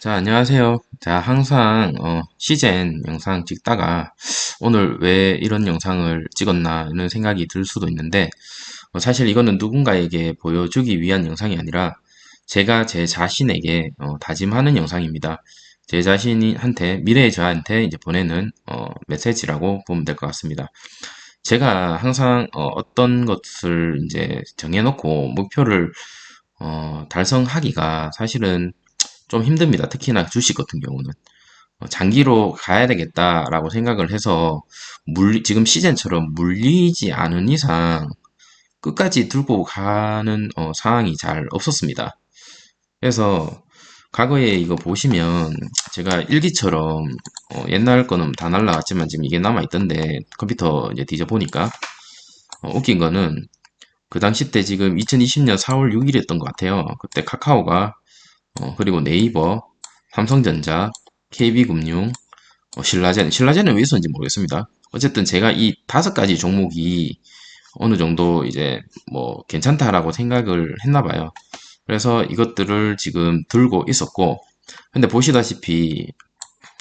자, 안녕하세요. 자, 항상 어, 시젠 영상 찍다가 오늘 왜 이런 영상을 찍었나 이런 생각이 들 수도 있는데 어, 사실 이거는 누군가에게 보여주기 위한 영상이 아니라 제가 제 자신에게 어, 다짐하는 영상입니다. 제 자신한테 미래의 저한테 이제 보내는 어, 메시지라고 보면 될 것 같습니다. 제가 항상 어, 떤 것을 이제 정해놓고 목표를 어, 달성하기가 사실은 좀 힘듭니다. 특히나 주식 같은 경우는. 어, 장기로 가야 되겠다라고 생각을 해서 물리, 지금 시즌처럼 물리지 않은 이상 끝까지 들고 가는 어, 상황이 잘 없었습니다. 그래서 과거에 이거 보시면 제가 일기처럼 어, 옛날 거는 다 날라갔지만 지금 이게 남아있던데 컴퓨터 이제 뒤져보니까 어, 웃긴 거는 그 당시 때 지금 2020년 4월 6일이었던 것 같아요. 그때 카카오가 어, 그리고 네이버, 삼성전자, KB금융, 어, 신라젠. 신라젠은 왜 있었는지 모르겠습니다. 어쨌든 제가 이 다섯 가지 종목이 어느 정도 이제 뭐 괜찮다라고 생각을 했나 봐요. 그래서 이것들을 지금 들고 있었고, 근데 보시다시피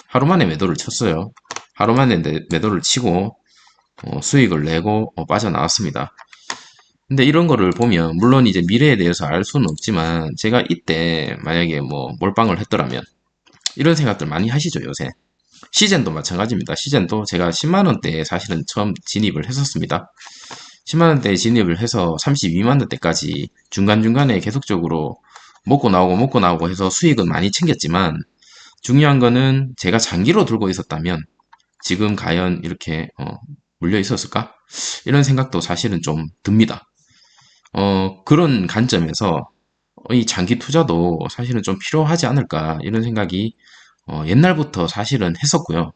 하루 만에 매도를 쳤어요. 하루 만에 매도를 치고 어, 수익을 내고 어, 빠져나왔습니다. 근데 이런 거를 보면 물론 이제 미래에 대해서 알 수는 없지만 제가 이때 만약에 뭐 몰빵을 했더라면 이런 생각들 많이 하시죠 요새 시젠도 마찬가지입니다 시젠도 제가 10만원대에 사실은 처음 진입을 했었습니다 10만원대에 진입을 해서 32만원대까지 중간중간에 계속적으로 먹고 나오고 먹고 나오고 해서 수익은 많이 챙겼지만 중요한 거는 제가 장기로 들고 있었다면 지금 과연 이렇게 어, 물려 있었을까? 이런 생각도 사실은 좀 듭니다. 어, 그런 관점에서 이 장기 투자도 사실은 좀 필요하지 않을까 이런 생각이 어, 옛날부터 사실은 했었고요.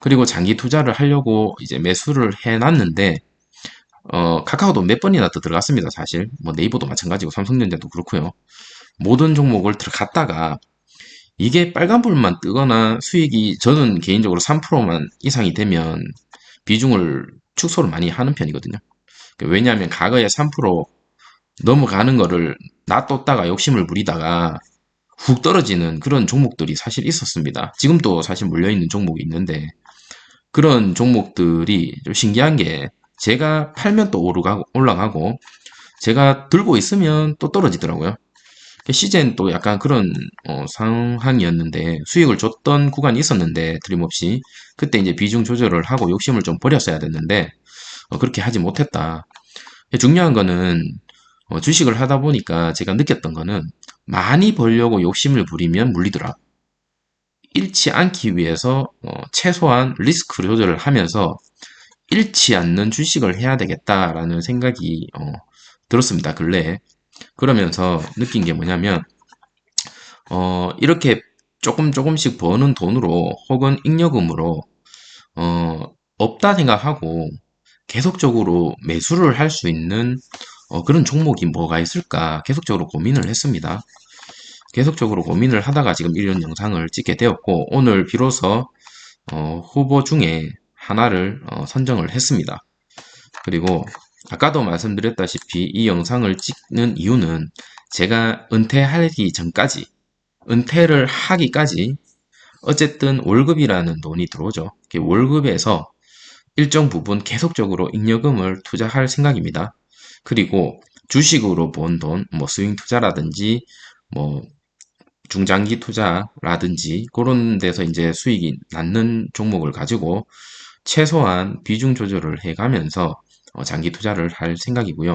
그리고 장기 투자를 하려고 이제 매수를 해놨는데 어, 카카오도 몇 번이나 또 들어갔습니다. 사실 뭐 네이버도 마찬가지고 삼성전자도 그렇고요. 모든 종목을 들어갔다가 이게 빨간불만 뜨거나 수익이 저는 개인적으로 3%만 이상이 되면 비중을 축소를 많이 하는 편이거든요. 왜냐하면 과거에 3% 넘어가는 거를 놔뒀다가 욕심을 부리다가 훅 떨어지는 그런 종목들이 사실 있었습니다. 지금도 사실 물려있는 종목이 있는데 그런 종목들이 좀 신기한 게 제가 팔면 또 오르가고 올라가고 제가 들고 있으면 또 떨어지더라고요. 시젠 또 약간 그런 어, 상황이었는데 수익을 줬던 구간이 있었는데 드림없이 그때 이제 비중 조절을 하고 욕심을 좀 버렸어야 됐는데 어, 그렇게 하지 못했다. 중요한 거는 어, 주식을 하다 보니까 제가 느꼈던 거는 많이 벌려고 욕심을 부리면 물리더라. 잃지 않기 위해서 어, 최소한 리스크 조절을 하면서 잃지 않는 주식을 해야 되겠다라는 생각이 어, 들었습니다. 근래에. 그러면서 느낀 게 뭐냐면 어, 이렇게 조금 조금씩 버는 돈으로 혹은 잉여금으로 어, 없다 생각하고 계속적으로 매수를 할 수 있는 어, 그런 종목이 뭐가 있을까 계속적으로 고민을 했습니다. 계속적으로 고민을 하다가 지금 이런 영상을 찍게 되었고 오늘 비로소 어, 후보 중에 하나를 어, 선정을 했습니다. 그리고 아까도 말씀드렸다시피 이 영상을 찍는 이유는 제가 은퇴하기 전까지 은퇴를 하기까지 어쨌든 월급이라는 돈이 들어오죠. 월급에서 일정 부분 계속적으로 잉여금을 투자할 생각입니다. 그리고 주식으로 본 돈, 뭐 스윙 투자라든지 뭐 중장기 투자라든지 그런 데서 이제 수익이 낳는 종목을 가지고 최소한 비중 조절을 해가면서 어, 장기 투자를 할 생각이고요.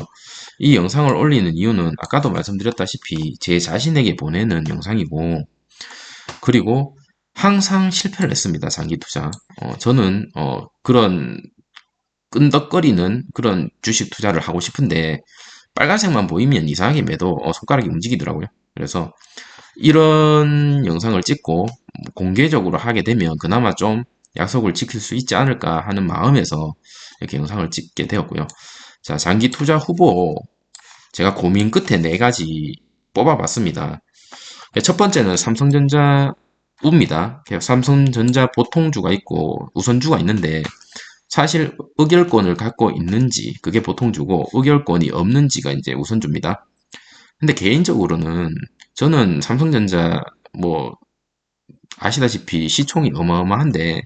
이 영상을 올리는 이유는 아까도 말씀드렸다시피 제 자신에게 보내는 영상이고 그리고 항상 실패를 했습니다. 장기 투자. 어, 저는 어, 그런 끈덕거리는 그런 주식 투자를 하고 싶은데 빨간색만 보이면 이상하게 매도 어, 손가락이 움직이더라고요. 그래서 이런 영상을 찍고 공개적으로 하게 되면 그나마 좀 약속을 지킬 수 있지 않을까 하는 마음에서 이렇게 영상을 찍게 되었고요. 자, 장기 투자 후보 제가 고민 끝에 네 가지 뽑아봤습니다. 첫 번째는 삼성전자 우입니다. 삼성전자 보통주가 있고 우선주가 있는데 사실 의결권을 갖고 있는지 그게 보통 주고 의결권이 없는지가 이제 우선주입니다. 근데 개인적으로는 저는 삼성전자 뭐 아시다시피 시총이 어마어마한데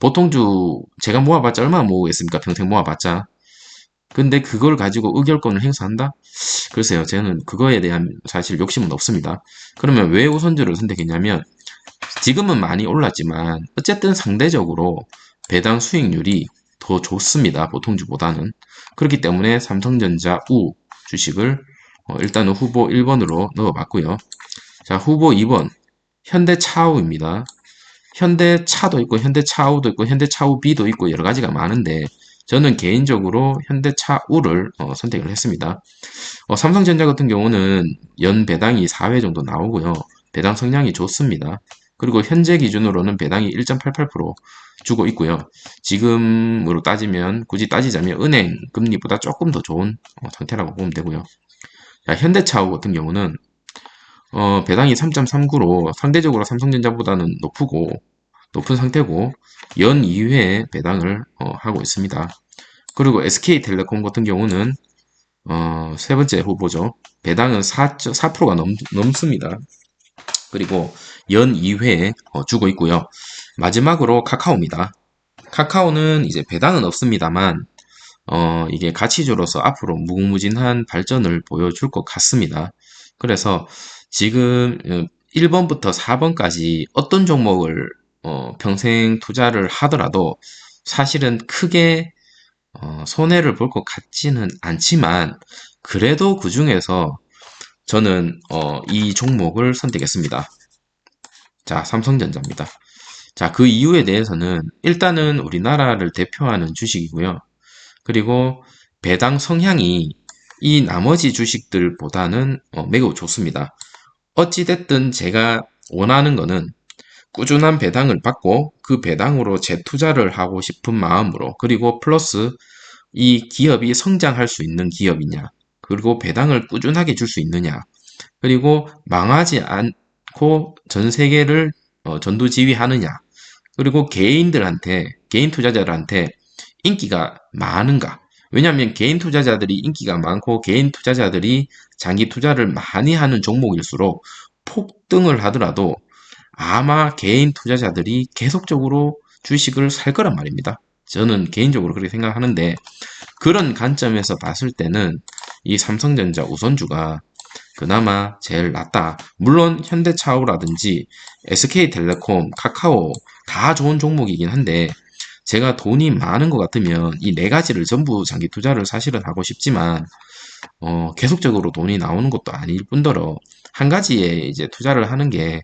보통주 제가 모아봤자 얼마나 모으겠습니까? 평생 모아봤자. 근데 그걸 가지고 의결권을 행사한다? 글쎄요, 저는 그거에 대한 사실 욕심은 없습니다. 그러면 왜 우선주를 선택했냐면 지금은 많이 올랐지만 어쨌든 상대적으로 배당 수익률이 더 좋습니다. 보통주보다는. 그렇기 때문에 삼성전자 우 주식을 어, 일단은 후보 1번으로 넣어봤고요. 자, 후보 2번 현대차우입니다. 현대차도 있고 현대차우도 있고 현대차우 B도 있고 여러 가지가 많은데 저는 개인적으로 현대차우를 어, 선택을 했습니다. 어, 삼성전자 같은 경우는 연 배당이 4회 정도 나오고요. 배당 성향이 좋습니다. 그리고 현재 기준으로는 배당이 1.88% 주고 있고요. 지금으로 따지면 굳이 따지자면 은행 금리보다 조금 더 좋은 어, 상태라고 보면 되고요. 자, 현대차우 같은 경우는 어, 배당이 3.39로 상대적으로 삼성전자보다는 높고 높은 상태고 연 2회 배당을 어, 하고 있습니다. 그리고 SK텔레콤 같은 경우는 어, 세 번째 후보죠. 배당은 4, 4%가 넘, 넘습니다. 그리고 연 2회 어, 주고 있고요. 마지막으로 카카오입니다. 카카오는 이제 배당은 없습니다만 어, 이게 가치주로서 앞으로 무궁무진한 발전을 보여줄 것 같습니다. 그래서 지금 1번부터 어, 4번까지 어떤 종목을 어, 평생 투자를 하더라도 사실은 크게 어, 손해를 볼 것 같지는 않지만 그래도 그 중에서 저는 어, 이 종목을 선택했습니다. 자, 삼성전자입니다. 자, 그 이유에 대해서는 일단은 우리나라를 대표하는 주식이고요. 그리고 배당 성향이 이 나머지 주식들보다는 어, 매우 좋습니다. 어찌됐든 제가 원하는 거는 꾸준한 배당을 받고 그 배당으로 재투자를 하고 싶은 마음으로 그리고 플러스 이 기업이 성장할 수 있는 기업이냐 그리고 배당을 꾸준하게 줄 수 있느냐 그리고 망하지 않고 전 세계를 어, 전두지휘하느냐 그리고 개인들한테 개인 투자자들한테 인기가 많은가 왜냐하면 개인 투자자들이 인기가 많고 개인 투자자들이 장기 투자를 많이 하는 종목일수록 폭등을 하더라도 아마 개인 투자자들이 계속적으로 주식을 살 거란 말입니다. 저는 개인적으로 그렇게 생각하는데 그런 관점에서 봤을 때는 이 삼성전자 우선주가 그나마 제일 낫다. 물론 현대차우라든지 SK텔레콤, 카카오 다 좋은 종목이긴 한데 제가 돈이 많은 것 같으면 이 네 가지를 전부 장기 투자를 사실은 하고 싶지만 어, 계속적으로 돈이 나오는 것도 아닐 뿐더러 한 가지에 이제 투자를 하는 게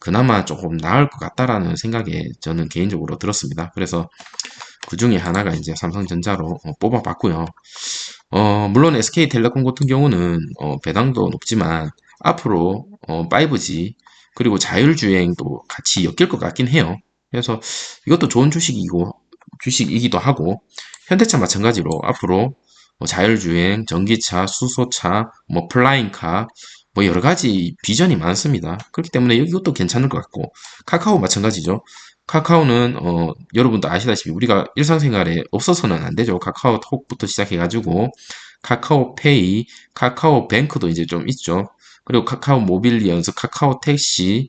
그나마 조금 나을 것 같다라는 생각에 저는 개인적으로 들었습니다. 그래서 그 중에 하나가 이제 삼성전자로 어, 뽑아봤고요. 어, 물론 SK텔레콤 같은 경우는 어, 배당도 높지만 앞으로 어, 5G 그리고 자율주행도 같이 엮일 것 같긴 해요. 그래서 이것도 좋은 주식이고 주식이기도 하고 현대차 마찬가지로 앞으로 뭐 자율주행, 전기차, 수소차, 뭐 플라잉카 뭐 여러 가지 비전이 많습니다. 그렇기 때문에 이것도 괜찮을 것 같고 카카오 마찬가지죠. 카카오는 어, 여러분도 아시다시피 우리가 일상생활에 없어서는 안 되죠. 카카오톡부터 시작해가지고 카카오페이, 카카오뱅크도 이제 좀 있죠. 그리고 카카오 모빌리언스, 카카오 택시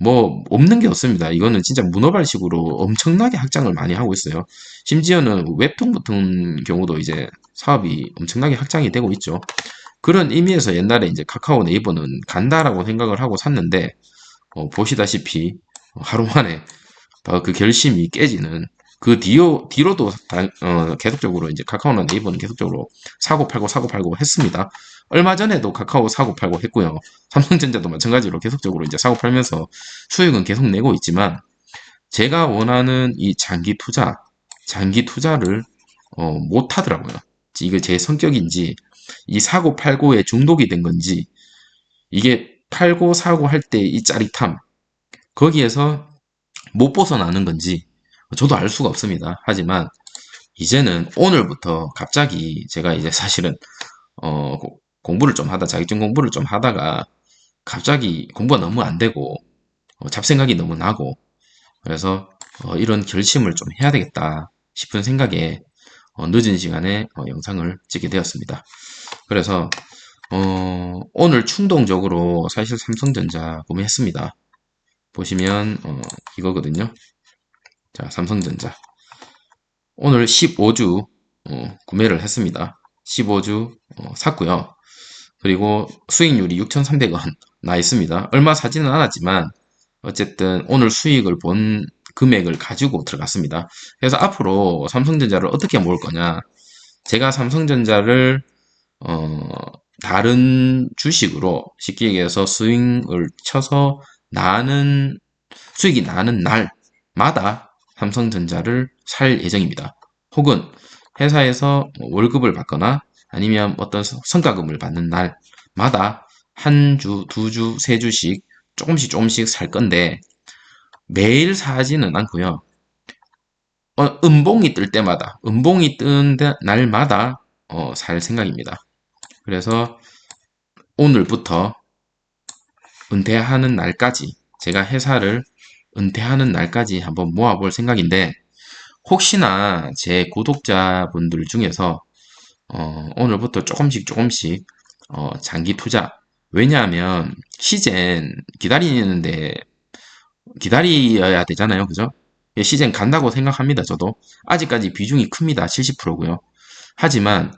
뭐 없는 게 없습니다. 이거는 진짜 문어발식으로 엄청나게 확장을 많이 하고 있어요. 심지어는 웹툰 같은 경우도 이제 사업이 엄청나게 확장이 되고 있죠. 그런 의미에서 옛날에 이제 카카오 네이버는 간다라고 생각을 하고 샀는데 어, 보시다시피 하루 만에 그 결심이 깨지는 그 뒤로, 뒤로도 다, 어, 계속적으로 이제 카카오나 네이버는 계속적으로 사고 팔고 사고 팔고 했습니다. 얼마 전에도 카카오 사고 팔고 했고요. 삼성전자도 마찬가지로 계속적으로 이제 사고 팔면서 수익은 계속 내고 있지만 제가 원하는 이 장기 투자, 장기 투자를 어, 못 하더라고요. 이게 제 성격인지 이 사고 팔고에 중독이 된 건지 이게 팔고 사고 할 때 이 짜릿함 거기에서 못 벗어나는 건지 저도 알 수가 없습니다. 하지만 이제는 오늘부터 갑자기 제가 이제 사실은 어, 공부를 좀 하다 자격증 공부를 좀 하다가 갑자기 공부가 너무 안 되고 어, 잡생각이 너무 나고 그래서 어, 이런 결심을 좀 해야 되겠다 싶은 생각에 어, 늦은 시간에 어, 영상을 찍게 되었습니다. 그래서 어, 오늘 충동적으로 사실 삼성전자 구매했습니다. 보시면 어, 이거거든요. 자, 삼성전자. 오늘 15주 어, 구매를 했습니다. 15주 어, 샀고요. 그리고 수익률이 6,300원 나 있습니다. 얼마 사지는 않았지만 어쨌든 오늘 수익을 본 금액을 가지고 들어갔습니다. 그래서 앞으로 삼성전자를 어떻게 모을 거냐. 제가 삼성전자를 어, 다른 주식으로 쉽게 얘기해서 스윙을 쳐서 나는 수익이 나는 날마다 삼성전자를 살 예정입니다. 혹은 회사에서 월급을 받거나 아니면 어떤 성과금을 받는 날마다 한 주, 두 주, 세 주씩 조금씩 조금씩 살 건데 매일 사지는 않고요. 어, 음봉이 뜰 때마다, 음봉이 뜬 날마다 어, 살 생각입니다. 그래서 오늘부터 은퇴하는 날까지 제가 회사를 은퇴하는 날까지 한번 모아볼 생각인데 혹시나 제 구독자분들 중에서 어, 오늘부터 조금씩 조금씩 어, 장기 투자. 왜냐하면 시젠 기다리는데 기다려야 되잖아요. 그죠? 예, 시젠 간다고 생각합니다 저도. 아직까지 비중이 큽니다 70%고요. 하지만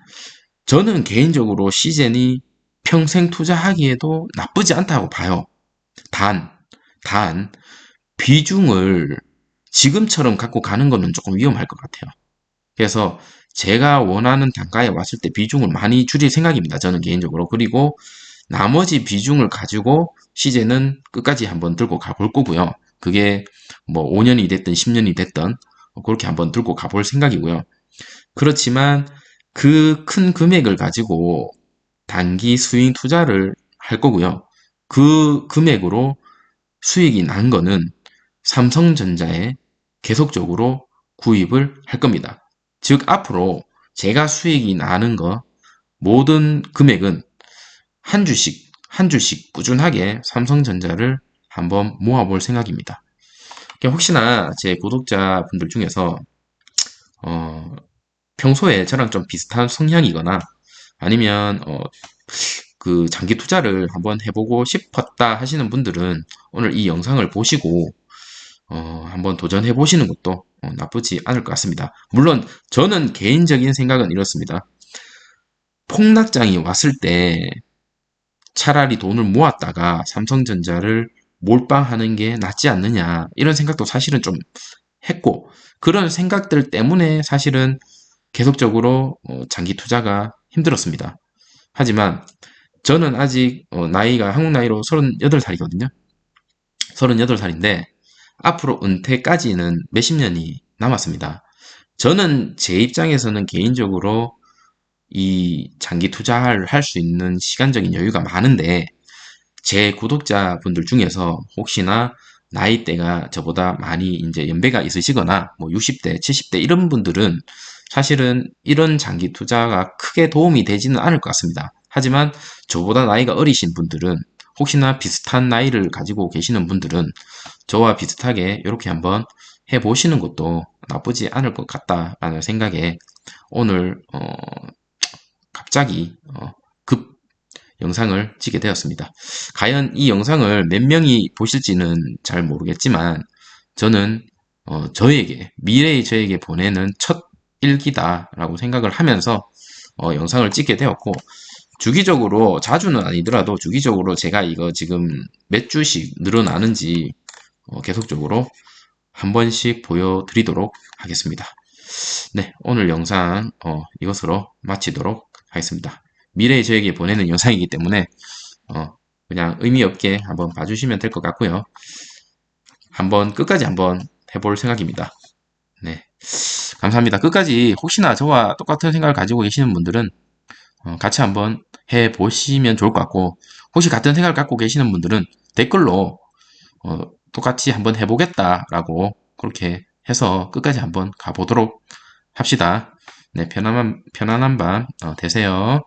저는 개인적으로 시젠이 평생 투자하기에도 나쁘지 않다고 봐요 단, 단 비중을 지금처럼 갖고 가는 거는 조금 위험할 것 같아요. 그래서 제가 원하는 단가에 왔을 때 비중을 많이 줄일 생각입니다. 저는 개인적으로. 그리고 나머지 비중을 가지고 시제는 끝까지 한번 들고 가볼 거고요. 그게 뭐 5년이 됐든 10년이 됐든 그렇게 한번 들고 가볼 생각이고요. 그렇지만 그 큰 금액을 가지고 단기 스윙 투자를 할 거고요. 그 금액으로 수익이 난 거는 삼성전자에 계속적으로 구입을 할 겁니다. 즉 앞으로 제가 수익이 나는 거 모든 금액은 한 주씩 한 주씩 꾸준하게 삼성전자를 한번 모아볼 생각입니다. 혹시나 제 구독자분들 중에서 어, 평소에 저랑 좀 비슷한 성향이거나 아니면 어, 그 장기 투자를 한번 해보고 싶었다 하시는 분들은 오늘 이 영상을 보시고 어, 한번 도전해 보시는 것도 어, 나쁘지 않을 것 같습니다. 물론 저는 개인적인 생각은 이렇습니다. 폭락장이 왔을 때 차라리 돈을 모았다가 삼성전자를 몰빵하는 게 낫지 않느냐 이런 생각도 사실은 좀 했고 그런 생각들 때문에 사실은 계속적으로 어, 장기 투자가 힘들었습니다. 하지만 저는 아직 어, 나이가 한국 나이로 38살이거든요. 38살인데 앞으로 은퇴까지는 몇십 년이 남았습니다. 저는 제 입장에서는 개인적으로 이 장기 투자를 할 수 있는 시간적인 여유가 많은데 제 구독자분들 중에서 혹시나 나이대가 저보다 많이 이제 연배가 있으시거나 뭐 60대, 70대 이런 분들은 사실은 이런 장기 투자가 크게 도움이 되지는 않을 것 같습니다. 하지만 저보다 나이가 어리신 분들은 혹시나 비슷한 나이를 가지고 계시는 분들은 저와 비슷하게 이렇게 한번 해보시는 것도 나쁘지 않을 것 같다라는 생각에 오늘 어, 갑자기 어, 급 영상을 찍게 되었습니다. 과연 이 영상을 몇 명이 보실지는 잘 모르겠지만 저는 어, 저에게 미래의 저에게 보내는 첫 일기다라고 생각을 하면서 어, 영상을 찍게 되었고 주기적으로 자주는 아니더라도 주기적으로 제가 이거 지금 몇 주씩 늘어나는지 어, 계속적으로 한 번씩 보여드리도록 하겠습니다. 네, 오늘 영상 어, 이것으로 마치도록 하겠습니다. 미래의 저에게 보내는 영상이기 때문에 어, 그냥 의미 없게 한번 봐주시면 될 것 같고요. 한번 끝까지 한번 해볼 생각입니다. 네, 감사합니다. 끝까지 혹시나 저와 똑같은 생각을 가지고 계시는 분들은 어, 같이 한번 해 보시면 좋을 것 같고 혹시 같은 생각을 갖고 계시는 분들은 댓글로 어, 똑같이 한번 해보겠다라고 그렇게 해서 끝까지 한번 가보도록 합시다. 네, 편안한, 편안한 밤 어, 되세요.